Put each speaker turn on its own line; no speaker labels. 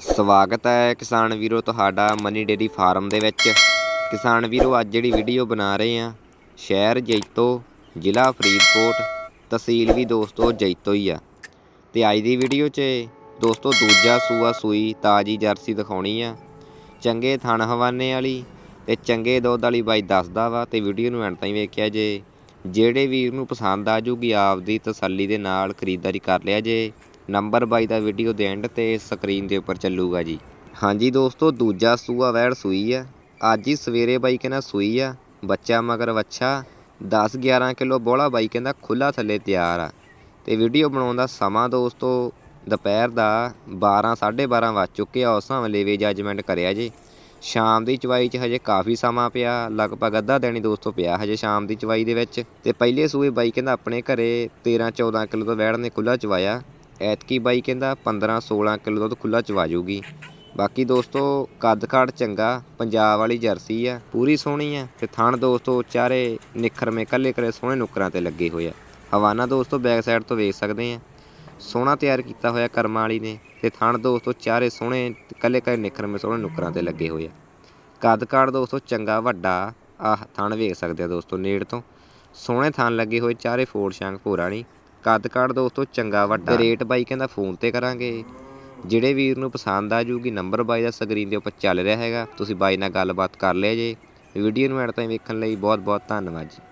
ਸਵਾਗਤ ਹੈ ਕਿਸਾਨ ਵੀਰੋ ਤੁਹਾਡਾ ਮਨੀ ਡੇਰੀ ਫਾਰਮ ਦੇ ਵਿੱਚ। ਕਿਸਾਨ ਵੀਰੋ, ਅੱਜ ਜਿਹੜੀ ਵੀਡੀਓ ਬਣਾ ਰਹੇ ਆ ਸ਼ਹਿਰ ਜੈਤੋ, ਜ਼ਿਲ੍ਹਾ ਫਰੀਦਕੋਟ, ਤਹਿਸੀਲ ਵੀ ਦੋਸਤੋ ਜੈਤੋ ਹੀ ਆ। ਤੇ ਅੱਜ ਦੀ ਵੀਡੀਓ 'ਚ ਦੋਸਤੋ ਦੂਜਾ ਸੂਆ ਸੂਈ ਤਾਜੀ ਜਰਸੀ ਦਿਖਾਉਣੀ ਆ। ਚੰਗੇ ਥਣ ਹਵਾਨੇ ਵਾਲੀ ਤੇ ਚੰਗੇ ਦੁੱਧ ਵਾਲੀ ਬਾਈ ਦੱਸਦਾ ਵਾ ਤੇ ਵੀਡੀਓ ਨੂੰ ਐਂਡ ਤਾਈਂ ਵੇਖਿਆ ਜੇ। ਜਿਹੜੇ ਵੀਰ ਨੂੰ ਪਸੰਦ ਆ ਜੂਗੀ ਆਪਦੀ ਤਸੱਲੀ ਦੇ ਨਾਲ ਖਰੀਦਦਾਰੀ ਕਰ ਲਿਆ ਜੇ। ਨੰਬਰ ਬਾਈ ਦਾ ਵੀਡੀਓ ਦੇ ਐਂਡ ਤੇ ਸਕਰੀਨ ਦੇ ਉੱਪਰ ਚੱਲੂਗਾ ਜੀ। ਹਾਂਜੀ ਦੋਸਤੋ, ਦੂਜਾ ਸੂਆ ਵੈੜ ਸੂਈ ਆ। ਅੱਜ ਹੀ ਸਵੇਰੇ ਬਾਈ ਕਹਿੰਦਾ ਸੂਈ ਆ, ਬੱਚਾ ਮਗਰ ਵੱਛਾ 10 11 ਕਿਲੋ ਬੋਲਾ ਬਾਈ ਕਹਿੰਦਾ ਖੁੱਲਾ ਥੱਲੇ ਤਿਆਰ ਆ। ਤੇ ਵੀਡੀਓ ਬਣਾਉਣ ਦਾ ਸਮਾਂ ਦੋਸਤੋ, ਦੁਪਹਿਰ ਦਾ 12 12:30 ਵੱਜ ਚੁੱਕੇ ਆ, ਉਸ ਵੇਲੇ ਵੀ ਜੱਜਮੈਂਟ ਕਰਿਆ ਜੀ। ਸ਼ਾਮ ਦੀ ਚਵਾਈ 'ਚ ਹਜੇ ਕਾਫੀ ਸਮਾਂ ਪਿਆ, ਲਗਭਗ ਅੱਧਾ ਦਿਨ ਹੀ ਦੋਸਤੋ ਪਿਆ ਹਜੇ ਸ਼ਾਮ ਦੀ ਚਵਾਈ ਦੇ ਵਿੱਚ। ਤੇ ਪਹਿਲੇ ਸੂਏ ਬਾਈ ਕਹਿੰਦਾ ਆਪਣੇ ਘਰੇ 13 14 ਕਿਲੋ ਤੋਂ ਵੈੜ ਨੇ ਖੁੱਲਾ ਚਵਾਇਆ। ਐਤਕੀ ਬਾਈ ਕਹਿੰਦਾ 15 16 ਕਿਲੋ ਦੁੱਧ ਖੁੱਲਾ ਚਵਾ ਜੂਗੀ। ਬਾਕੀ ਦੋਸਤੋ, ਕੱਦ ਕਾਠ ਚੰਗਾ, ਪੰਜਾਬ ਵਾਲੀ ਜਰਸੀ ਆ, ਪੂਰੀ ਸੋਹਣੀ ਆ, ਤੇ ਥਣ ਦੋਸਤੋ ਚਾਰੇ ਨਿਖਰਵੇਂ ਕੱਲੇ ਕਰੇ ਸੋਹਣੇ ਨੁਕਰਾਂ ਤੇ ਲੱਗੇ ਹੋਏ ਆ। ਹਵਾਨਾ ਦੋਸਤੋ ਬੈਕ ਸਾਈਡ ਤੋਂ ਵੇਖ ਸਕਦੇ ਆ। ਸੋਹਣਾ ਤਿਆਰ ਕੀਤਾ ਹੋਇਆ ਕਰਮਾਂ ਵਾਲੀ ਨੇ, ਤੇ ਥਣ ਦੋਸਤੋ ਚਾਰੇ ਸੋਹਣੇ, ਕੱਲੇ ਕੱਲੇ ਨਿਖਰਵੇਂ ਸੋਹਣੇ ਨੁਕਰਾਂ ਤੇ ਲੱਗੇ ਹੋਏ ਆ। ਕੱਦ ਕਾਠ ਦੋਸਤੋ ਚੰਗਾ, ਵੱਡਾ, ਆਹ ਥਣ ਵੇਖ ਸਕਦੇ ਆ ਦੋਸਤੋ ਨੇੜ ਤੋਂ। ਸੋਹਣੇ ਥਣ ਲੱਗੇ ਹੋਏ ਚਾਰੇ ਫੋੜ ਸ਼ਾਂਗ ਭੋਰਾ ਨਹੀਂ ਕੱਦ ਕਾਠ ਦੋਸਤੋ ਚੰਗਾ ਵੱਡਾ। ਰੇਟ ਬਾਈ ਕਹਿੰਦਾ ਫੋਨ ਤੇ ਕਰਾਂਗੇ। ਜਿਹੜੇ ਵੀਰ ਨੂੰ ਪਸੰਦ ਆ ਜੂਗੀ ਨੰਬਰ ਬਾਈ ਦਾ ਸਕਰੀਨ ਦੇ ਉੱਪਰ ਚੱਲ ਰਿਹਾ ਹੈਗਾ। ਤੁਸੀਂ ਬਾਈ ਨਾਲ ਗੱਲਬਾਤ ਕਰ ਲਿਆ ਜੇ। ਵੀਡੀਓ ਨੂੰ ਐਂਡ ਤਾਈਂ ਵੇਖਣ ਲਈ ਬਹੁਤ ਬਹੁਤ ਧੰਨਵਾਦ ਜੀ।